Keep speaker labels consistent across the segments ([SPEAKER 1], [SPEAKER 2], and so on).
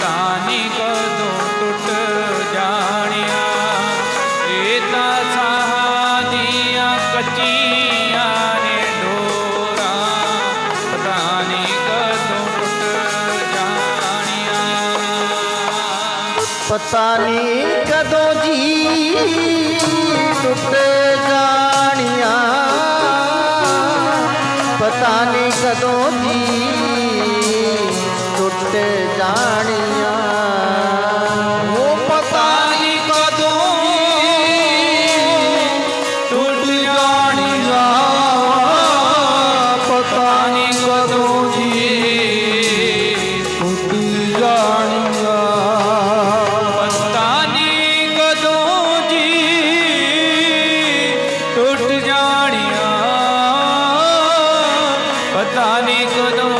[SPEAKER 1] ਪਤਾ ਕਦੋਂ ਟੁੱਟ ਜਾਣਿਆ। ਇਹ ਤਾਂ ਸਾਹਾਂ ਦੀਆਂ ਕੱਚੀਆਂ ਨੇ ਡੋਰਾਂ। ਪਤਾ ਕਦੋਂ ਟੁੱਟ ਜਾਣਿਆ।
[SPEAKER 2] ਪਤਾ ਨਹੀਂ पता नहीं कदों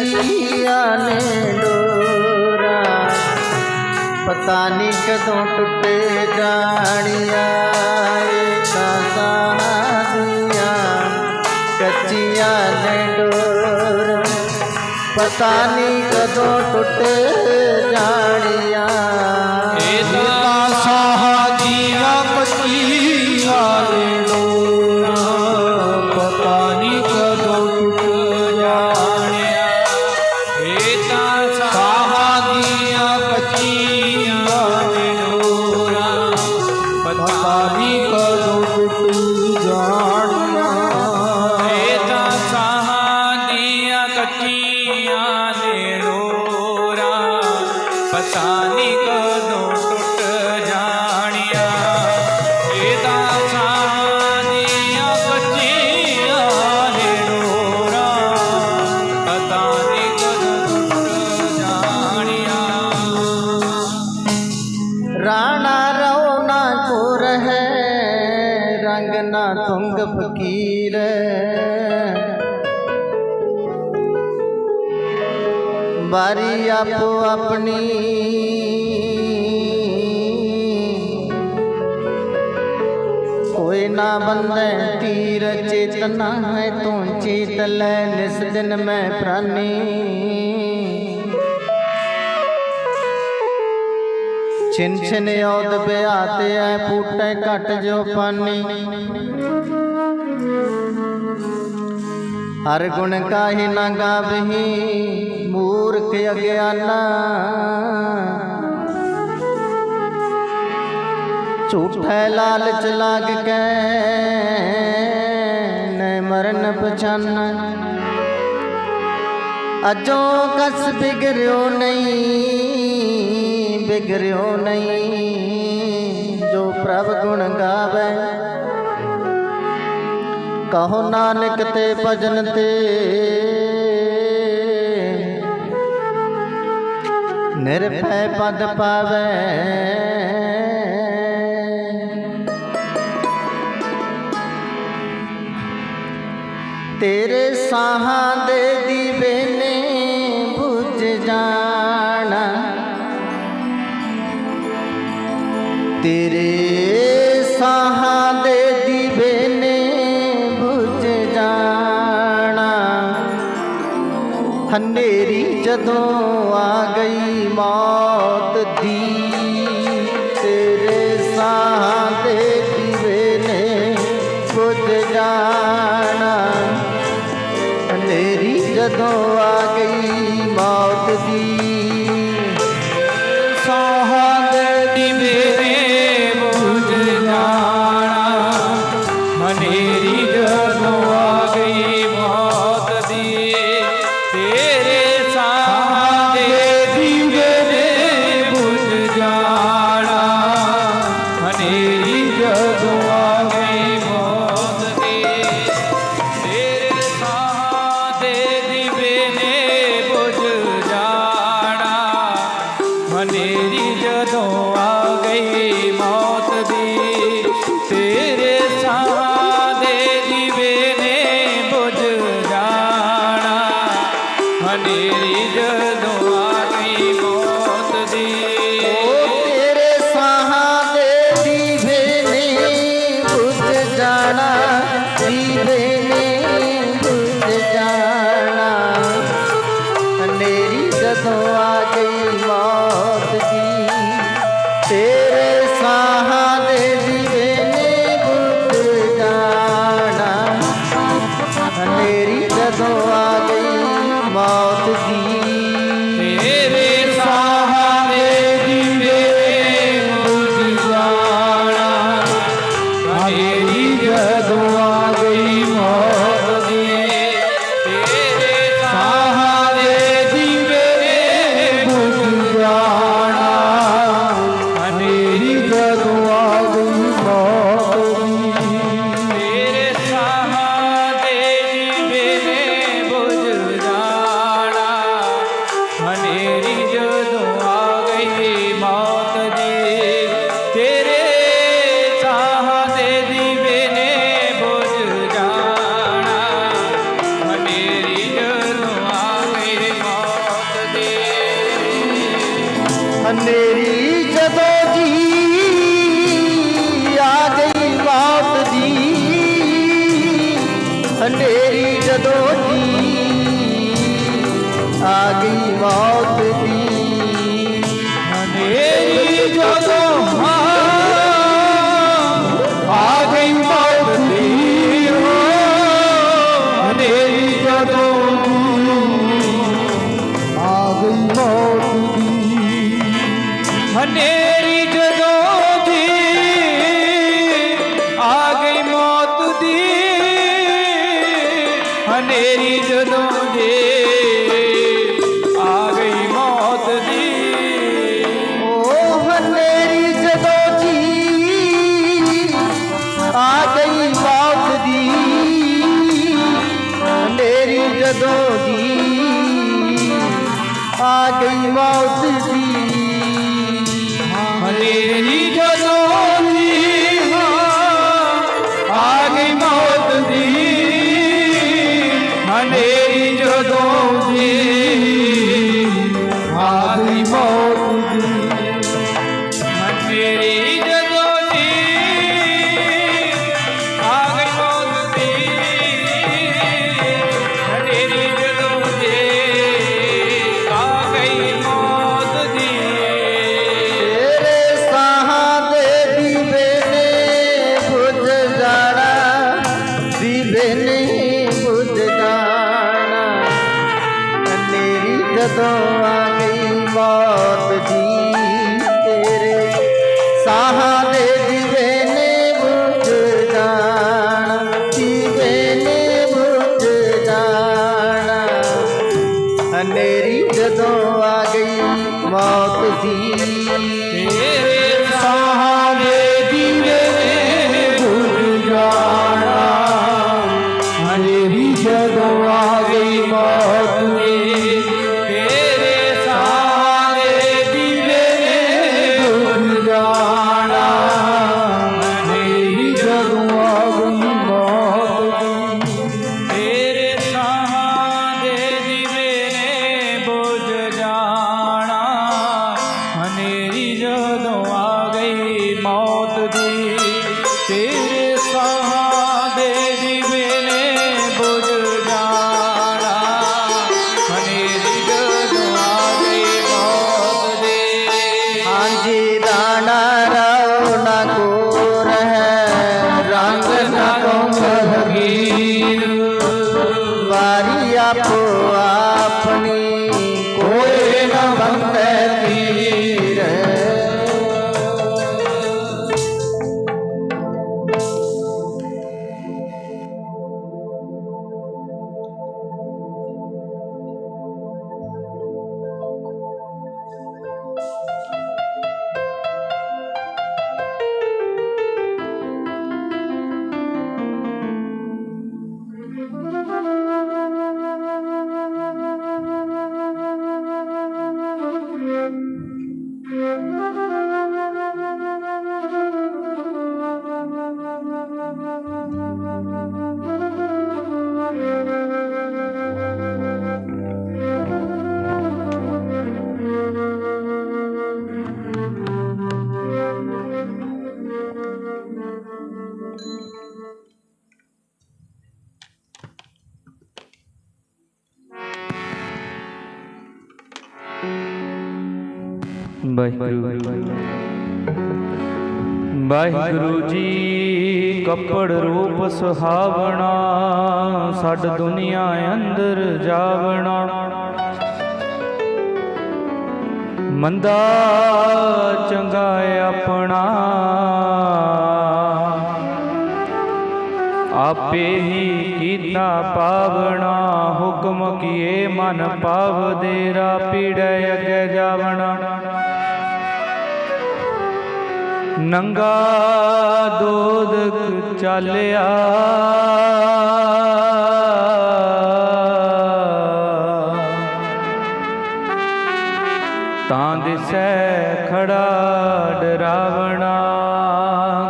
[SPEAKER 2] ਦੀ ਨੇ ਡੋਰਾ। ਪਤਾ ਨਹੀਂ ਕਦੋਂ ਟੁੱਟੇ ਜਾਣੀਆਂ ਇਹ ਤਾਂ ਦੀਆਂ। ਕੱਚੀਆਂ ਨੇ ਡੋਰਾ। ਪਤਾ ਨਹੀਂ ਕਦੋਂ ਟੁੱਟੇ ਜਾਣੀਆਂ। ਕੋਈ ਨਾ ਬੰਦੇ ਤੀਰ, ਚੇਤਨਾ ਹੈ ਤੂੰ ਚੇਤ ਲੈ, ਨਿਸ ਦਿਨ ਮੈਂ ਪ੍ਰਾਨੀ। ਛਿਨ ਛਿਨ ਔਦ ਬਿਆਤੇ ਐ ਪੂਟੇ ਘਟ ਜੋ ਪਾਨੀ। ਹਰ ਗੁਣ ਕਾਹੀ ਨਾ ਗਾਵਹੀ, ਮੂਰਖ ਅਗਿਆਨਾ। ਝੂਠੈ ਲਾਲਚ ਲਾਗ ਕੇ, ਨੈ ਮਰਨ ਪਛਾਨਾ। ਅਜੋ ਕਸ ਬਿਗਰਿਓ ਨਹੀਂ ਬਿਗਰਿਓ ਨਹੀਂ, ਜੋ ਪ੍ਰਭ ਗੁਣ ਗਾਵੇ। ਕਹੋ ਨਾਨਕ ਤੇ ਭਜਨ ਤੇ, ਨਿਰਭੈ ਪਦ ਪਾਵੇ। ਤੇਰੇ ਸਾਹਾਂ ਦੇ ਦੀਵੇ ਨੇ ਬੁਝ ਜਾਣਾ। ਤੇਰੇ ਸਾਹਾਂ ਦੇ ਦੀਵੇ ਨੇ ਬੁੱਝ ਜਾਣਾ। ਹਨੇਰੀ ਜਦੋਂ साहा હનેરી જનો ਹਨੇਰੀ ਜਦੋਂ ਆ ਗਈ ਮੌਤ ਦੀ। पुआ
[SPEAKER 3] ਵਾਹਿਗੁਰੂ
[SPEAKER 1] ਵਾਹਿਗੁਰੂ ਜੀ, ਕੱਪੜ ਰੂਪ ਸੁਹਾਵਣਾ ਛੱਡ ਦੁਨੀਆ ਅੰਦਰ ਜਾਵਣਾ। ਮੰਦਾ ਚੰਗਾ ਆਪਣਾ। ਆਪੇ ਹੀ ਕੀਤਾ ਪਾਵਣਾ, ਹੁਕਮ ਕੀਏ ਮਨ ਪਾਵ ਦੇਰਾ ਪੀੜੈ ਅੱਗੇ ਜਾਵਣਾ। ਨੰਗਾ ਦੋਦਕ ਚਾਲਿਆ। ਤਾਂ ਦਿਸੈ ਖੜਾ ਡਰਾਵਣਾ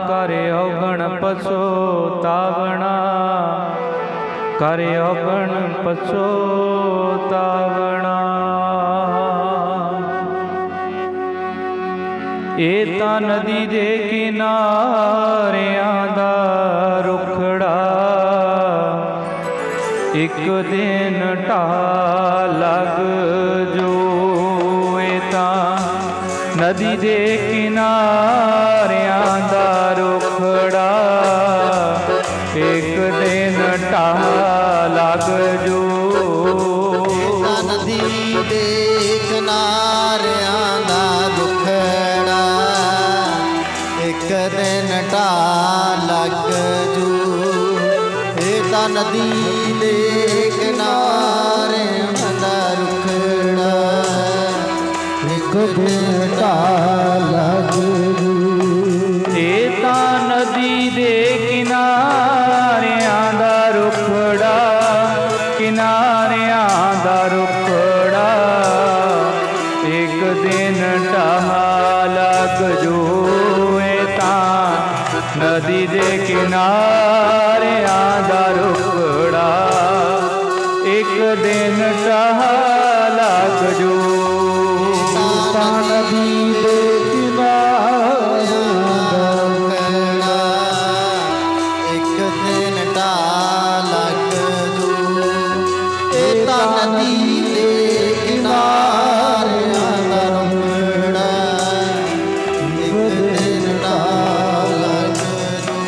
[SPEAKER 1] ਕਰ ਔਗਣ ਪਛੋਤਾਵਣਾ ਕਰ ਔਗਣ ਪਛੋਤਾਵਣਾ ਇਹ ਤਾਂ ਨਦੀ ਦੇ ਕਿਨਾਰਿਆਂ ਦਾ ਰੁਖੜਾ। ਇੱਕ ਦਿਨ ਢਾ ਲੱਗ ਜੋ ਇਹ ਤਾਂ ਨਦੀ ਦੇ ਕਿਨਾਰਿਆਂ ਦਾ ਰੁਖੜਾ। ਇੱਕ ਦਿਨ ਢਾ ਲੱਗ
[SPEAKER 2] ਤਾਂ ਨਦੀ ਦੇ ਕਿਨਾਰਿਆਂ ਦਾ ਰੁਖੜਾ,
[SPEAKER 1] ਕਿਨਾਰਿਆਂ ਦਾ ਰੁਖੜਾ। ਇੱਕ ਦਿਨ ਢਾਹ ਲੱਗ ਜੋ ਤਾਂ, ਨਦੀ ਦੇ ਕਿਨਾਰਿਆਂ ਦਾ ਰੁਖੜਾ। ਇੱਕ ਦਿਨ ਢਾਹ ਲੱਗ ਜੋ ਤਾਂ ਨਦੀ ਦੇ
[SPEAKER 2] ਇੱਕ ਦਿਨ ਢਾ ਲੱਗ ਜੂ ਇਹ ਤਾਂ ਨਦੀ ਦੇ ਕਿਨਾਰਿਆਂ ਦਾ ਰੁਖੜਾ ਇੱਕ ਦਿਨ ਢਾ ਲੱਗ ਜੂ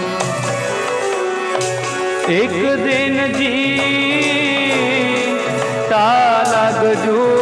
[SPEAKER 1] ਇੱਕ ਦਿਨ ਜੀ ਤਾ ਲੱਗ ਜੂ